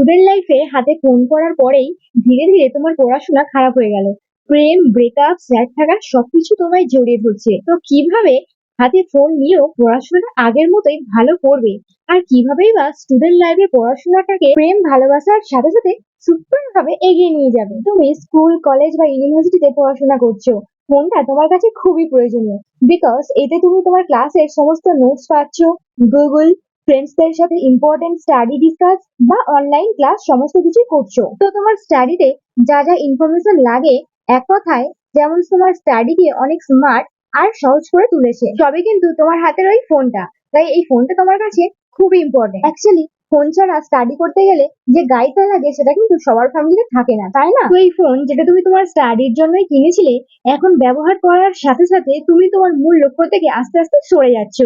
Student লাইফে হাতে phone করার পরেই ধীরে ধীরে তোমার পড়াশোনা খারাপ হয়ে গেল। প্রেম ব্রেকআপ স্যাড থাকা সবকিছু তোমায় জড়িয়ে ধরছে। তো কীভাবে হাতে ফোন নিয়েও পড়াশোনাটা আগের মতোই ভালো করবে? আর কিভাবেই বা স্টুডেন্ট লাইফে পড়াশোনাটাকে প্রেম, ভালোবাসার সাথে সাথে সুন্দর ভাবে এগিয়ে নিয়ে যাবে? তুমি স্কুল কলেজ বা ইউনিভার্সিটিতে পড়াশোনা করছ। ফোনটা তোমার কাছে খুবই প্রয়োজনীয়। বিকজ এতে তুমি তোমার ক্লাসের সমস্ত নোটস পাচ্ছ। গুগল ফ্রেন্ডসদের সাথে ইম্পর্টেন্ট স্টাডি ডিসকাস বা অনলাইন ক্লাস সমস্ত কিছুই করছ। তো তোমার স্টাডিতে যা যা ইনফরমেশন লাগে এক কথায়, যেমন তোমার স্টাডি স্টাডিকে অনেক স্মার্ট আর সহজ করে তুলেছে। তবে কিন্তু তোমার হাতের ওই ফোনটা তাই এই ফোনটা তোমার কাছে খুবই ইম্পর্টেন্ট অ্যাকচুয়ালি ফোন ছাড়া স্টাডি করতে গেলে যে গাইডটা লাগে সেটা কিন্তু সবার ফ্যামিলিতে থাকে না, তাই না? তো এই ফোন যেটা তুমি তোমার স্টাডির জন্যই কিনেছিলে, এখন ব্যবহার করার সাথে সাথে তুমি তোমার মূল লক্ষ্য থেকে আস্তে আস্তে সরে যাচ্ছ।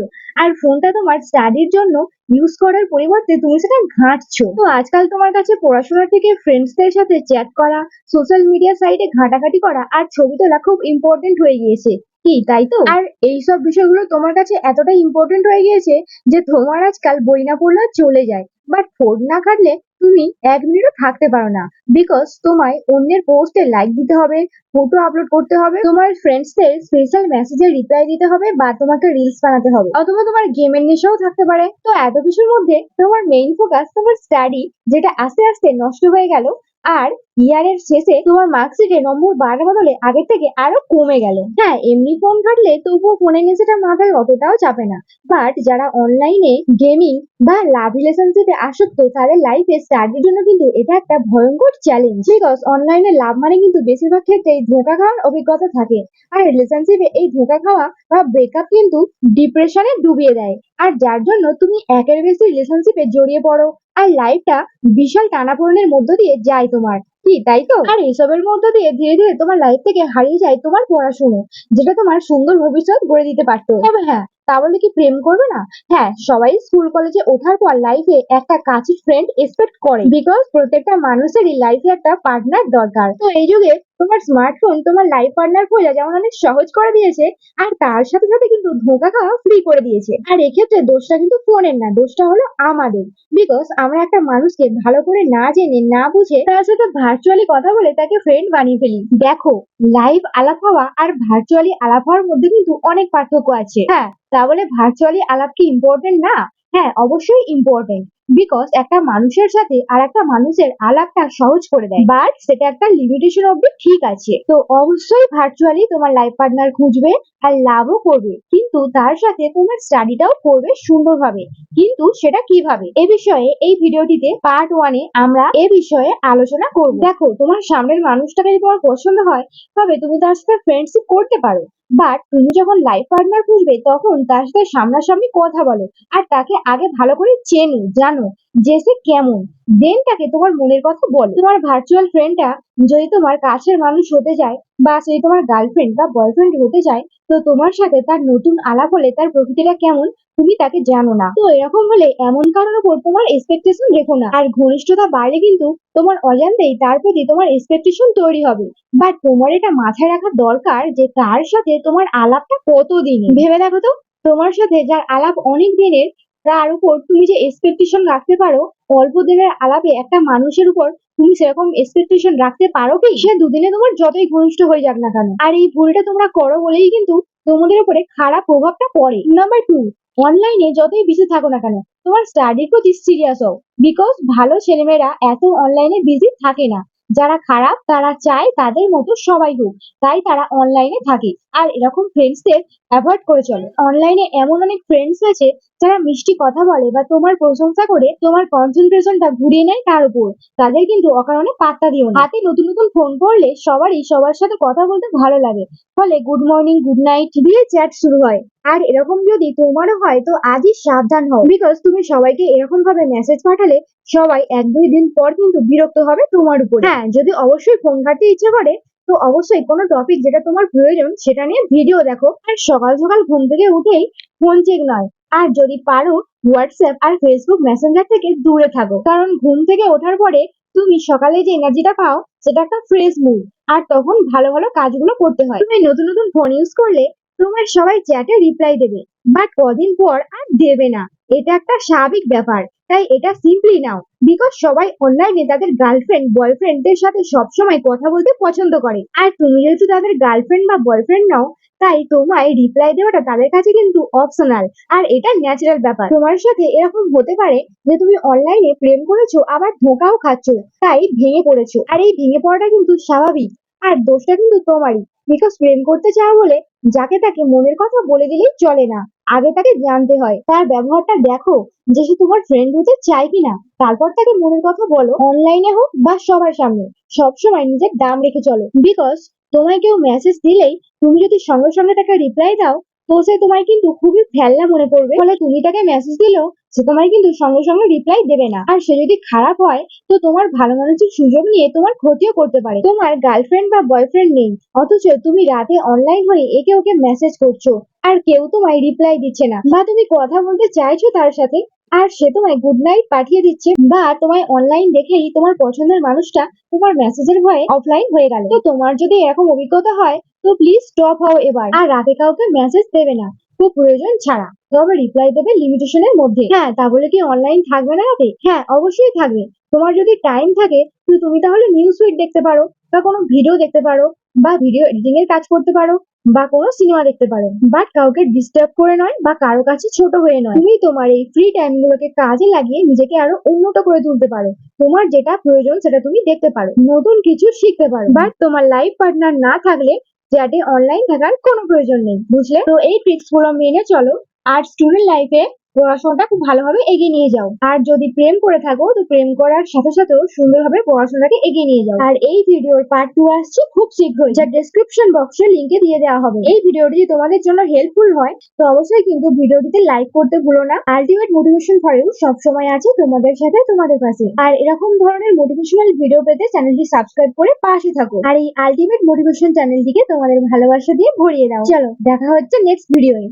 আর ফোনটা তোমার স্টাডির জন্য ইউজ করার পরিবর্তে তুমি সেটা ঘাঁটছো। তো আজকাল তোমার কাছে পড়াশোনার থেকে ফ্রেন্ডসদের সাথে চ্যাট করা সোশ্যাল মিডিয়া সাইটে ঘাটাঘাটি করা আর ছবি তোলা খুব ইম্পর্টেন্ট হয়ে গিয়েছে। কি, তাই তো? আর এইসব বিষয়গুলো তোমার কাছে এতটাই ইম্পর্টেন্ট হয়ে গিয়েছে যে তোমার আজকাল বই না পড়লে চলে যায়। বাট ফোন না ঘাটলে তুমি এক মিনিটও থাকতে পারো না। বিকজ তোমায় অন্যের পোস্টে লাইক দিতে হবে ফটো আপলোড করতে হবে, তোমার ফ্রেন্ডসদের স্পেশাল মেসেজের রিপ্লাই দিতে হবে বা তোমাকে রিলস বানাতে হবে। অথবা তোমার গেমের নেশাও থাকতে পারে। তো এত কিছুর মধ্যে তোমার মেইন ফোকাস তোমার স্টাডি যেটা আস্তে আস্তে নষ্ট হয়ে গেল আর ইয়ারের শেষে তোমার মার্কশিটে নম্বর বাড়ার বদলে আগের থেকে আরও কমে গেল। হ্যাঁ এমনি ফোন ঘাটলে তবুও ফোনের নেশাটা মাথায় অতটাও চাপে না। বাট যারা অনলাইনে গেমিং বা লাভ রিলেশনশিপে আসক্ত, তাদের লাইফে স্টাডির জন্য কিন্তু এটা একটা ভয়ঙ্কর চ্যালেঞ্জ বিকজ অনলাইনে লাভ মানে কিন্তু বেশিরভাগ ক্ষেত্রেই ধোঁকা খাওয়ার অভিজ্ঞতা থাকে। আর রিলেশনশিপে এই ধোঁকা খাওয়া বা ব্রেকআপ কিন্তু ডিপ্রেশনে ডুবিয়ে দেয়। আর যার জন্য তুমি একের বেশি রিলেশনশিপে জড়িয়ে পড়ো। আর লাইফটা বিশাল টানাপোড়েনের মধ্য দিয়ে যায় তোমার। কি, তাই তো? আর এইসবের মধ্য দিয়ে ধীরে ধীরে তোমার লাইফ থেকে হারিয়ে যায় তোমার পড়াশুনো, যেটা তোমার সুন্দর ভবিষ্যৎ গড়ে দিতে পারতো। তবে হ্যাঁ তা বলে কি প্রেম করবে না? হ্যাঁ সবাই স্কুল কলেজে ওঠার পর লাইফে একটা কাছের ফ্রেন্ড এক্সপেক্ট করে। বিকজ প্রত্যেকটা মানুষেরই লাইফে একটা পার্টনার দরকার। তো এই যুগে তোমার স্মার্টফোন তোমার লাইফ পার্টনার খোঁজা যেমন অনেক সহজ করে দিয়েছে, আর তার সাথে সাথে কিন্তু ধোঁকা খাওয়া ফ্রি করে দিয়েছে। আর এক্ষেত্রে দোষটা কিন্তু ফোনের না, দোষটা হলো আমাদের। বিকজ আমরা একটা মানুষকে ভালো করে না জেনে, না বুঝে তার সাথে ভার্চুয়ালি কথা বলে তাকে ফ্রেন্ড বানিয়ে ফেলি। দেখো লাইভ আলাপ হওয়া আর ভার্চুয়ালি আলাপ হওয়ার মধ্যে কিন্তু অনেক পার্থক্য আছে। হ্যাঁ তা বলে ভার্চুয়ালি আলাপ কি ইম্পর্টেন্ট না? হ্যাঁ অবশ্যই ইম্পর্টেন্ট বিকজ একটা মানুষের সাথে আর একটা মানুষের আলাপটা সহজ করে দেয়। বাট সেটা একটা লিমিটেশন অব্দি ঠিক আছে। তো অবশ্যই ভার্চুয়ালি তোমার লাইফ পার্টনার খুঁজবে আর লাভও করবে। কিন্তু তার সাথে তোমার স্টাডিটাও করবে সুন্দরভাবে। কিন্তু সেটা কীভাবে? এ বিষয়ে এই ভিডিওটিতে পার্ট ওয়ানে আমরা এ বিষয়ে আলোচনা করব। দেখো, তোমার সামনের মানুষটাকে যদি তোমার পছন্দ হয়, তবে তুমি তার সাথে ফ্রেন্ডশিপ করতে পারো। বাট তুমি যখন লাইফ পার্টনার খুঁজবে, তখন তার সাথে সামনাসামনি কথা বলো। আর তাকে আগে ভালো করে চেনো, জানো যে সে কেমন। দেন তাকে তোমার মনের কথা বলো। তোমার ভার্চুয়াল ফ্রেন্ডটা যদি তোমার কাছের মানুষ হতে যায় বা সে তোমার গার্লফ্রেন্ড বা বয়ফ্রেন্ড হতে যায় তো তোমার সাথে তার নতুন আলাপ হলে তার প্রকৃতিটা কেমন তুমি তাকে জানো না। তো এরকম হলে এমন কারোর উপর তোমার এক্সপেকটেশন রেখো না। আর ঘনিষ্ঠতা বাড়লে কিন্তু তোমার অজান্তেই তার প্রতি তোমার এক্সপেকটেশন তৈরি হবে। বাট তোমার এটা মাথায় রাখা দরকার যে তার সাথে তোমার আলাপটা কতদিন ভেবে দেখো তো, তোমার সাথে যার আলাপ অনেক দিনের তার উপর তুমি যে এক্সপেকটেশন রাখতে পারো, অল্প দিনের আলাপে একটা মানুষের উপর তুমি সেরকম এক্সপেকটেশন রাখতে পারো কি? সে দুদিনে তোমার যতই ঘনিষ্ঠ হয়ে যাক না কেন। আর এই ভুলটা তোমরা করো বলেই কিন্তু তোমাদের উপরে খারাপ প্রভাবটা পড়ে। নাম্বার টু অনলাইনে যতই বিজি থাকো না কেন, তোমার স্টাডির প্রতি সিরিয়াস হও। বিকজ ভালো ছেলেমেয়েরা এত অনলাইনে বিজি থাকে না। যারা খারাপ, তারা চায় তাদের মতো সবাই হোক। তাই তারা অনলাইনে থাকে। আর এরকম ফ্রেন্ডসদের অ্যাভয়েড করে চলে। অনলাইনে এমন অনেক ফ্রেন্ডস আছে যারা মিষ্টি কথা বলে বা তোমার প্রশংসা করে, তোমার কনসেন্ট্রেশনটা ঘুরিয়ে নেয় তার উপর। তাদের কিন্তু অকারণে পাত্তা দিও না। হাতে নতুন নতুন ফোন করলে সবারই সবার সাথে কথা বলতে ভালো লাগে। ফলে গুড মর্নিং গুড নাইট দিয়ে চ্যাট শুরু হয়। আর এরকম যদি তোমারও হয়, তো আজই সাবধান হও। বিকজ তুমি সবাইকে এরকম ভাবে মেসেজ পাঠালে সবাই এক দুই দিন পর কিন্তু বিরক্ত হবে তোমার উপর। হ্যাঁ যদি অবশ্যই ফোন ঘাটতে ইচ্ছে করে, তো অবশ্যই কোনো টপিক যেটা তোমার প্রয়োজন সেটা নিয়ে ভিডিও দেখো। আর সকাল সকাল ঘুম থেকে উঠেই ফোন চেক নয়। আর যদি পারো হোয়াটসঅ্যাপ আর ফেসবুক মেসেঞ্জার থেকে দূরে থাকো। কারণ ঘুম থেকে ওঠার পরে তুমি সকালে যে এনার্জিটা পাও, সেটা একটা ফ্রেশ মুড আর তখন ভালো ভালো কাজগুলো করতে হয়। তুমি নতুন নতুন ফোন ইউজ করলে তোমার সবাই চ্যাটে রিপ্লাই দেবে। বাট কদিন পর আর দেবে না। এটা একটা স্বাভাবিক ব্যাপার। তাই এটা সিম্পলি নাও। বিকজ সবাই অনলাইনে তাদের গার্লফ্রেন্ড বয়ফ্রেন্ডদের সাথে সবসময় কথা বলতে পছন্দ করে। আর তুমি যেহেতু তাদের গার্লফ্রেন্ড বা বয়ফ্রেন্ড নাও তাই তোমায় রিপ্লাই দেওয়াটা তাদের কাছে কিন্তু অপশনাল আর এটা ন্যাচারাল ব্যাপার। তোমার সাথে এরকম হতে পারে যে তুমি অনলাইনে প্রেম করেছ, আবার ধোকাও খাচ্ছ, তাই ভেঙে পড়েছো। আর এই ভেঙে পড়াটা কিন্তু স্বাভাবিক। আর দোষটা কিন্তু তোমারই। বিকজ প্রেম করতে চাও বলে যাকে তাকে মনের কথা বলে দিলেই চলে না। আগে তাকে জানতে হয়। তার ব্যবহারটা দেখো যে সে তোমার ফ্রেন্ড হতে চায় কিনা। তারপর তাকে মনের কথা বলো অনলাইনে হোক বা সবার সামনে। সবসময় নিজের দাম রেখে চলো। বিকজ তোমায় কেউ মেসেজ দিলেই তুমি যদি সঙ্গে সঙ্গে তাকে রিপ্লাই দাও, তো সে তোমায় কিন্তু খুবই ফেলনা মনে করবে। ফলে তুমি তাকে মেসেজ দিলেও সে তোমায় কিন্তু সঙ্গে সঙ্গে রিপ্লাই দেবে না। আর সে যদি খারাপ হয়, তো তোমার ভালো মানুষের সুযোগ নিয়ে তোমার ক্ষতিও করতে পারে। তোমার গার্লফ্রেন্ড বা বয়ফ্রেন্ড নেই, অথচ তুমি রাতে অনলাইন হয়ে একে ওকে মেসেজ করছ, আর কেউ তোমায় রিপ্লাই দিচ্ছে না। বা তুমি কথা বলতে চাইছো তার সাথে আর সে তোমায় গুড নাইট পাঠিয়ে দিচ্ছে বা তোমায় অনলাইন দেখেই তোমার পছন্দের মানুষটা তোমার মেসেজের ভয়ে অফলাইন হয়ে গেল। তো তোমার যদি এরকম অভিজ্ঞতা হয়, তো প্লিজ স্টপ হও এবার। আর রাতে কাউকে মেসেজ দেবে না, খুব প্রয়োজন ছাড়া। তবে রিপ্লাই দেবে লিমিটেশনের মধ্যে। হ্যাঁ তা বলে কি অনলাইন থাকবে না রাতে? হ্যাঁ অবশ্যই থাকবে। তোমার যদি টাইম থাকে, তো তুমি তাহলে নিউজ ফিড দেখতে পারো, বা কোনো ভিডিও দেখতে পারো, বা ভিডিও এডিটিং এর কাজ করতে পারো। বা কোনো সিনেমা দেখতে পারো। বাট কাউকে ডিস্টার্ব করে নয় বা কারও কাছে ছোট হয়ে নয়। তুমি তোমার এই ফ্রি টাইম গুলোকে কাজে লাগিয়ে নিজেকে আরও উন্নত করে তুলতে পারো। তোমার যেটা প্রয়োজন সেটা তুমি দেখতে পারো। নতুন কিছু শিখতে পারো। বাট তোমার লাইফ পার্টনার না থাকলে যাতে অনলাইন থাকার কোনো প্রয়োজন নেই, বুঝলে? তো এই ট্রিক্সগুলো মেনে চলো। আর স্টুডেন্ট লাইফে পড়াশোনাটা খুব ভালোভাবে এগিয়ে নিয়ে যাও। আর যদি প্রেম করে থাকো, তো প্রেম করার সাথে সাথেও সুন্দরভাবে পড়াশোনাটাকে এগিয়ে নিয়ে যাও। আর এই ভিডিওর পার্ট টু আসছে খুব শীঘ্রই, যা ডেসক্রিপশন বক্সে লিঙ্কে দিয়ে দেওয়া হবে। এই ভিডিওটি যদি তোমাদের জন্য হেল্পফুল হয়, তো অবশ্যই কিন্তু ভিডিওটিতে লাইক করতে ভুলো না। আলটিমেট মোটিভেশন ফরেও সবসময় আছে তোমাদের সাথে, তোমাদের কাছে আর এরকম ধরনের মোটিভেশনাল ভিডিও পেতে চ্যানেলটি সাবস্ক্রাইব করে পাশে থাকো। আর এই আলটিমেট মোটিভেশন চ্যানেলটিকে তোমাদের ভালোবাসা দিয়ে ভরিয়ে দাও। চলো, দেখা হচ্ছে নেক্সট ভিডিওয়ে